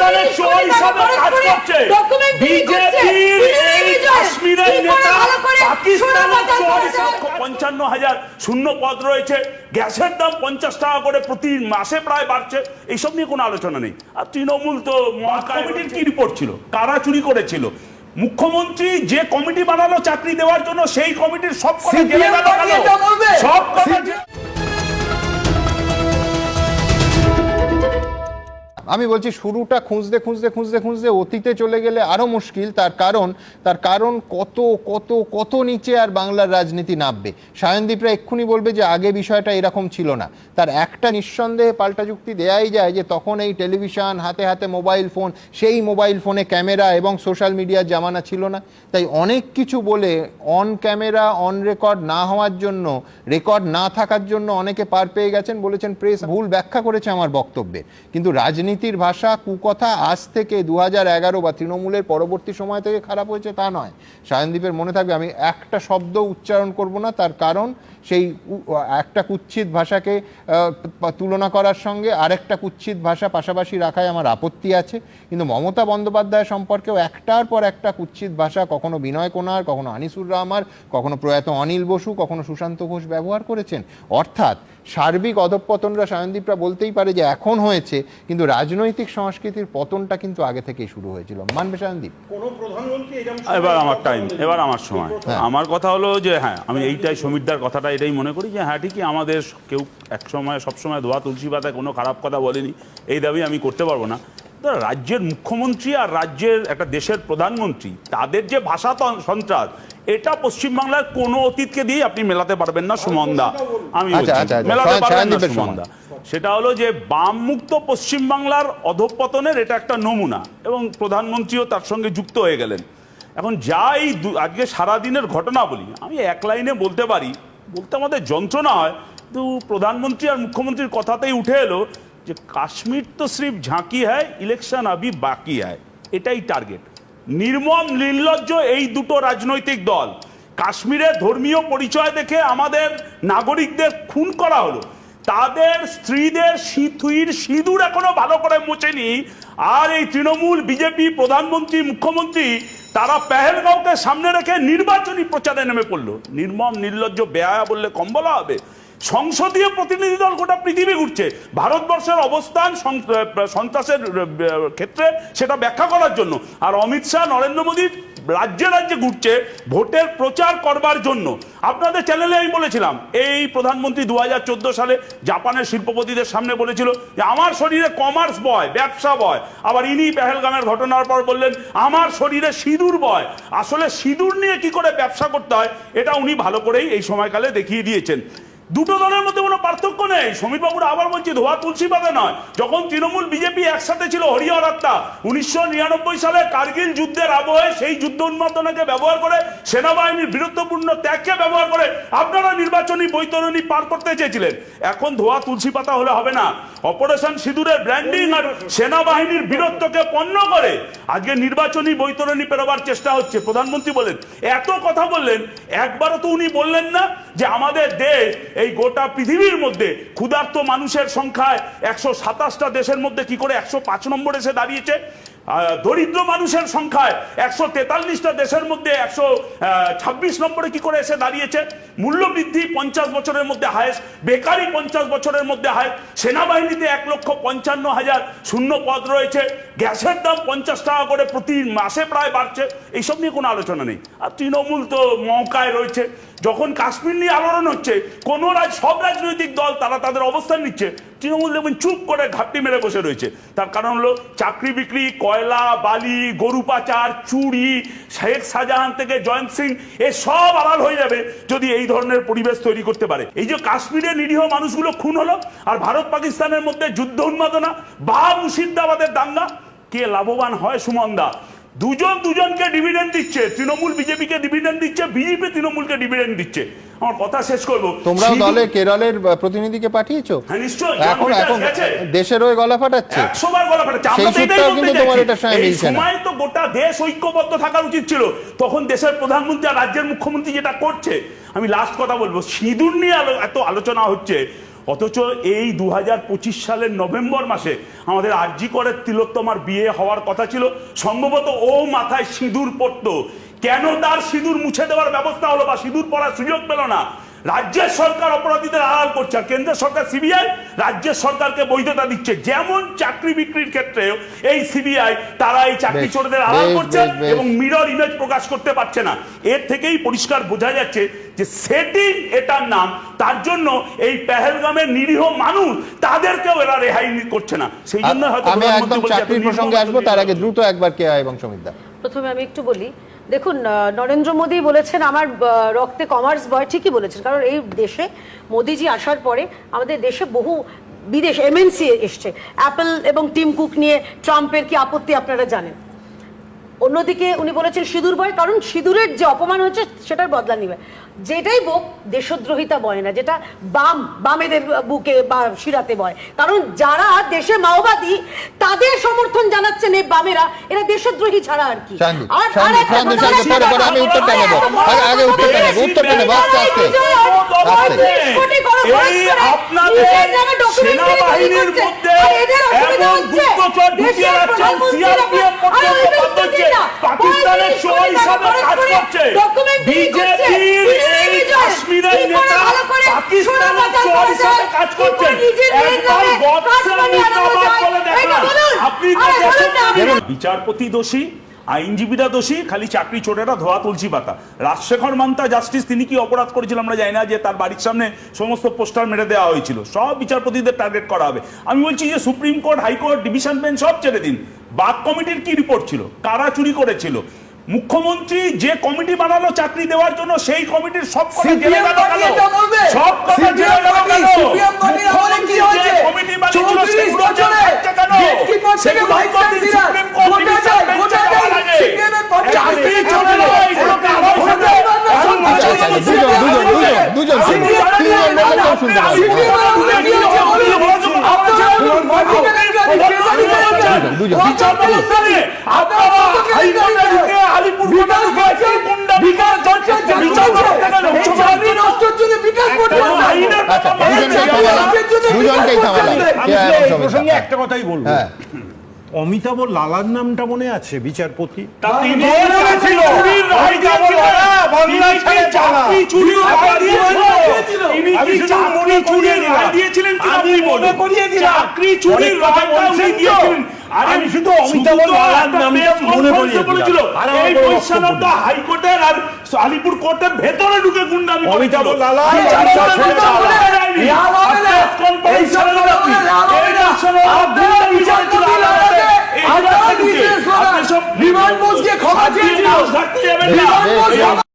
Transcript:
পাকিস্তানের চোর হিসাবে কাজ করছে। বিজেপির এই কাশ্মীরের নেতা পাকিস্তানের চোর হিসাবে পঞ্চান্ন হাজার শূন্য পদ রয়েছে। গ্যাসের দাম পঞ্চাশ টাকা করে প্রতি মাসে প্রায় বাড়ছে। এইসব নিয়ে কোনো আলোচনা নেই। আর তৃণমূল তো কমিটির কি রিপোর্ট ছিল? কারা চুরি করেছিল? মুখ্যমন্ত্রী যে কমিটি বানালো চাকরি দেওয়ার জন্য সেই কমিটির সব কথা। সব কথা আমি বলছি শুরুটা খুঁজতে খুঁজতে খুঁজতে খুঁজতে অতীতে চলে গেলে আরও মুশকিল। তার কারণ তার কারণ কত কত কত নিচে আর বাংলার রাজনীতি নামবে। সায়নদীপরা এক্ষুনি বলবে যে আগে বিষয়টা এরকম ছিল না। তার একটা নিঃসন্দেহে পাল্টা যুক্তি দেয়াই যায় যে তখন এই টেলিভিশন, হাতে হাতে মোবাইল ফোন, সেই মোবাইল ফোনে ক্যামেরা এবং সোশ্যাল মিডিয়ার জামানা ছিল না। তাই অনেক কিছু বলে অন ক্যামেরা, অন রেকর্ড না হওয়ার জন্য, রেকর্ড না থাকার জন্য অনেকে পার পেয়ে গেছেন বলেছেন প্রেস ভুল ব্যাখ্যা করেছে আমার বক্তব্যে। কিন্তু রাজনীতির ভাষা, কুকথা আজ থেকে দু এগারো বা তৃণমূলের পরবর্তী সময় থেকে খারাপ হয়েছে তা নয়। সায়নদীপের মনে থাকবে, আমি একটা শব্দ উচ্চারণ করব না, তার কারণ সেই একটা কুচ্ছিত ভাষাকে তুলনা করার সঙ্গে আরেকটা কুচ্ছিত ভাষা পাশাপাশি রাখায় আমার আপত্তি আছে। কিন্তু মমতা বন্দ্যোপাধ্যায় সম্পর্কেও একটার পর একটা কুচ্ছিত ভাষা কখনো বিনয় কোনার কখনো আনিসুর রহমান কখনো প্রয়াত অনিল বসু কখনো সুশান্ত ঘোষ ব্যবহার করেছেন। অর্থাৎ সার্বিক অধঃপতনরা সায়নদীপরা বলতেই পারে যে এখন হয়েছে কিন্তু রাজনৈতিক সংস্কৃতির পতনটা কিন্তু আগে থেকেই শুরু হয়েছিল। মানবে সায়নদীপ? কোন প্রধানমন্ত্রী এবার আমার টাইম এবার আমার সময়। হ্যাঁ। আমার কথা হলো যে হ্যাঁ আমি এইটাই সমীরদার কথাটা এটাই মনে করি যে হ্যাঁ ঠিকই আমাদের কেউ একসময় সবসময় ধোয়া তুলসী পাতায় কোনো খারাপ কথা বলেনি এই দাবি আমি করতে পারব না। রাজ্যের মুখ্যমন্ত্রী আর রাজ্যের একটা দেশের প্রধানমন্ত্রী তাদের যে ভাষা সন্ত্রাস এটা পশ্চিমবাংলার কোনো অতীতকে দিয়ে আপনি মেলাতে পারবেন না সুমনদা আমি আচ্ছা, আচ্ছা, আচ্ছা। মেলাতে পারবেন না সুমনদা সেটা হলো যে বাম মুক্ত পশ্চিমবাংলার অধঃপতনের এটা একটা নমুনা এবং প্রধানমন্ত্রীও তার সঙ্গে যুক্ত হয়ে গেলেন। এখন যাই আজকে সারাদিনের ঘটনা বলি আমি এক লাইনে বলতে পারি বলতে আমাদের যন্ত্রণা হয়, কিন্তু প্রধানমন্ত্রী আর মুখ্যমন্ত্রীর কথাতেই উঠে এলো যে কাশ্মীর তো সিফ ঝাঁকি হয় ইলেকশন আবি বাকি হয় এটাই টার্গেট। নির্মম, নির্লজ্জ এই দুটো রাজনৈতিক দল। কাশ্মীরে ধর্মীয় পরিচয় দেখে আমাদের নাগরিকদের খুন করা হলো। তাদের স্ত্রীদের সিথুইর সিঁদুর এখনও ভালো করে মুছেনি। আর এই তৃণমূল, বিজেপি, প্রধানমন্ত্রী, মুখ্যমন্ত্রী, তারা পেহেলগাঁওকে সামনে রেখে নির্বাচনী প্রচারে নেমে পড়ল। নির্মম, নির্লজ্জ ব্যয়া বললে কম বলা হবে। সংসদীয় প্রতিনিধি দল গোটা পৃথিবী ঘুরছে। ভারতবর্ষের অবস্থান সন্ত্রাসের ক্ষেত্রে সেটা ব্যাখ্যা করার জন্য। আর অমিত শাহ, নরেন্দ্র মোদী রাজ্যে রাজ্যে ঘুরছে ভোটের প্রচার করবার জন্য। আপনাদের চ্যানেলে আমি বলেছিলাম, এই প্রধানমন্ত্রী দু হাজার চোদ্দ সালে জাপানের শিল্পপতিদের সামনে বলেছিল যে, আমার শরীরে কমার্স বয়, ব্যবসা বয়। আবার ইনি পেহেলগামের ঘটনার পর বললেন, আমার শরীরে সিঁদুর বয়। আসলে সিঁদুর নিয়ে কি করে ব্যবসা করতে হয়, এটা উনি ভালো করেই এই সময়কালে দেখিয়ে দিয়েছেন। দুটো দলের মধ্যে কোনো পার্থক্য নেই। সমীর বাবুরা আবার বলছি, ধোয়া তুলসী পাতা নয়। যখন তৃণমূল বিজেপি একসাথে ছিল হরিহর হত্যা উনিশশো নিরানব্বই সালে কার্গিল যুদ্ধের আবহে সেই যুদ্ধ উন্মাদনাকে ব্যবহার করে সেনাবাহিনীর বীরত্বপূর্ণ ত্যাগকে ব্যবহার করে আপনারা নির্বাচনী বৈতরণী পার করতে চেয়েছিলেন। এখন ধোয়া তুলসী পাতা হলে হবে না। অপারেশন সিঁদুরের ব্র্যান্ডিং আর সেনাবাহিনীর বীরত্বকে পণ্য করে আজকে নির্বাচনী বৈতরণী পেরোবার চেষ্টা হচ্ছে। প্রধানমন্ত্রী বলেন, এত কথা বললেন, একবারও তো উনি বললেন না যে আমাদের দেশ এই গোটা পৃথিবীর মধ্যে ক্ষুধার্ত মানুষের সংখ্যায় একশো সাতাশটা দেশের মধ্যে কি করে একশো পাঁচ নম্বর এসে দাঁড়িয়েছে? দরিদ্র মানুষের সংখ্যায় একশো তেতাল্লিশটা দেশের মধ্যে একশো ছাব্বিশ নম্বরে কি করে এসে দাঁড়িয়েছে? মূল্যবৃদ্ধি পঞ্চাশ বছরের মধ্যে হায়েস্ট, বেকারি পঞ্চাশ বছরের মধ্যে হায়েস্ট, সেনাবাহিনীতে এক লক্ষ পঞ্চান্ন হাজার শূন্য পদ রয়েছে। গ্যাসের দাম পঞ্চাশ টাকা করে প্রতি মাসে প্রায় বাড়ছে, এইসব নিয়ে কোনো আলোচনা নেই। আর তৃণমূল তো মৌকায় রয়েছে। যখন কাশ্মীর নিয়ে আলোড়ন হচ্ছে, কোনো রাজ, সব রাজনৈতিক দল তারা তাদের অবস্থান নিচ্ছে। তৃণমূল দেখবেন চুপ করে ঘাপটি মেরে বসে রয়েছে। তার কারণ হলো চাকরি বিক্রি, কয়লা, বালি, গরু পাচার, চুরি, শেখ শাহজাহান থেকে জয়ন্ত সিং, এ সব আড়াল হয়ে যাবে যদি এই ধরনের পরিবেশ তৈরি করতে পারে। এই যে কাশ্মীরে নিরীহ মানুষগুলো খুন হলো, আর ভারত পাকিস্তানের মধ্যে যুদ্ধ উন্মাদনা বা মুর্শিদাবাদের দাঙ্গা কে লাভবান হয় সুমনদা দুজন দুজনকে ডিভিডেন্ড দিচ্ছে। তৃণমূল বিজেপিকে ডিভিডেন্ড দিচ্ছে বিজেপি তৃণমূলকে ডিভিডেন্ড দিচ্ছে। আমার কথা শেষ করব। তোমরাও দলে কেরলের প্রতিনিধিকে পাঠিয়েছো? হ্যাঁ নিশ্চয়ই। এখন এখন দেশের হয়ে গলা ফাটাচ্ছে। একশো বার গলা ফাটাচ্ছে। আমরা তো এটাই কিন্তু তোমার সঙ্গে এই মিলছে না। সময় তো গোটা দেশ ঐক্যবদ্ধ থাকা উচিত ছিল। তখন দেশের প্রধানমন্ত্রী আর রাজ্যের মুখ্যমন্ত্রী যেটা করছে আমি লাস্ট কথা বলব। সিঁদুর নিয়ে এত আলোচনা হচ্ছে। অথচ এই দু হাজার পঁচিশ সালের নভেম্বর মাসে আমাদের আরজি করের তিলোত্তমার বিয়ে হওয়ার কথা ছিল। সম্ভবত ও মাথায় সিঁদুর পড়তো কেন তার সিঁদুর মুছে দেওয়ার ব্যবস্থা হলো বা সিঁদুর পড়ার সুযোগ পেল না? রাজ্যের সরকার অপরাধীদের আড়াল করছে আর কেন্দ্রের সরকার সিবিআই রাজ্যের সরকারকে বৈধতা দিচ্ছে। যেমন চাকরি বিক্রির ক্ষেত্রেও এই সিবিআই তারা এই চাকরি চোরদের আড়াল করছে। এবং মিরর ইমেজ প্রকাশ করতে পারছে না। এর থেকেই পরিষ্কার বোঝা যাচ্ছে যে সেটিং এটার নাম তার জন্য এই পেহেলগামের নিরীহ মানুষ তাদেরকেও এরা রেহাই করছে না। সেই জন্য হয়তো আমি একদম চাকরির প্রসঙ্গে আসব তার আগে দ্রুত একবার কে এবং সমিতদা প্রথমে আমি একটু বলি, দেখুন নরেন্দ্র মোদী বলেছেন আমার রক্তে কমার্স বয়, ঠিকই বলেছেন। কারণ এই দেশে মোদিজি আসার পরে আমাদের দেশে বহু বিদেশ এমএনসি এসছে। অ্যাপেল এবং টিম কুক নিয়ে ট্রাম্পের কি আপত্তি আপনারা জানেন? অন্যদিকে উনি বলেছেন সিঁদুর বয়, কারণ সিঁদুরের যে অপমান হচ্ছে সেটার বদলা নিবে। যেটাই বোক দেশদ্রোহিতা বয় না যেটা বাম বামেদের বুকে বা শিরাতে বয় কারণ যারা দেশে মাওবাদী তাদের সমর্থন জানাচ্ছেন এই বামেরা এরা দেশদ্রোহী ছাড়া আর কি আর শান্তি, আরেকটা শান্তি, কথা শান্তি, পরে, পরে আমি উত্তরটা নেব। আগে- আগে উত্তরটা নেব, উত্তরটা নেব, আস্তে, আস্তে। আস্তে। এই আপনার সেনাবাহিনীর মধ্যে এমন গুপ্তচর ঢুকিয়ে রাখছেন সিআরপিএফ পর্যন্ত বাদ হচ্ছে পাকিস্তানের চোর হিসাবে কাজ করছে বিজেপির এই কাশ্মীরের নেতা পাকিস্তানের কাজ করছে একবার গডসে বলে দেখান আপনি তো দেশের বিচারপতি দোষী আইনজীবীরা দোষী খালি চাকরি চোরেরা ধোয়া তুলসী পাতা। রাজশেখর মান্তা জাস্টিস তিনি কি অপরাধ করেছিল আমরা জানি না যে তার বাড়ির সামনে সমস্ত পোস্টার মেরে দেওয়া হয়েছিল। সব বিচারপতিদের টার্গেট করা হবে। আমি বলছি যে supreme court high court division bench সব ছেড়ে দিন। বাদ কমিটির কি রিপোর্ট ছিল? কারা চুরি করেছিল? মুখ্যমন্ত্রী যে কমিটি বানালো চাকরি দেওয়ার জন্য সেই কমিটির সব কথা গেল। সব কথা গেল? কমিটি বানিয়েছিল 34 সেগুলো বছরে থাকছে কেন? সেগুলো vice হাইকোর্টের chancellor, সুপ্রিম কোর্ট ডিভিশন বেঞ্চে গোটা যাওয়ার যায়, আগে। CPM এর পঞ্চাশ চাকরি চলে চলে নয়, এগুলোকে আবার গোটা সাজাও। এবার না এখন শুনতে আচ্ছা, আচ্ছা, দুজন, দুজন, দুজন, দুজন শুনুন। তিনজন বললে কেউ শুনতে পাবে না। CPM এর উপরে কি হয়েছে বলুন? আপনারা বলুন, মাঝখানে গাড়ি, কে গাড়ি চালাচ্ছে? দুজন, দুজন। ওয়াকার বলছেন, আপনারা হাইকোর্টে ঢুকে আলিপুর বিকাশ করছে, বিকাশ করছে, বিচার করতে গেল। এই চাকরি নষ্টের জন্য বিকাশ করছে না। আইনের আচ্ছা কথা বলছে। দুজনকেই থামালাম দুজনকেই থামালাম আমি প্রসঙ্গে একটা কথাই বলব। হ্যাঁ। অমিতাভ লালার নামটা মনে আছে বিচারপতি? আমি শুধু মনে মনে অমিতাভ লালার মনে এই। হাইকোর্টের আর আলিপুর কোর্টের ভেতরে ঢুকে গুন্ডামি অমিতাভ লালা, বিমান বোসকে ক্ষমা চেয়েছিল।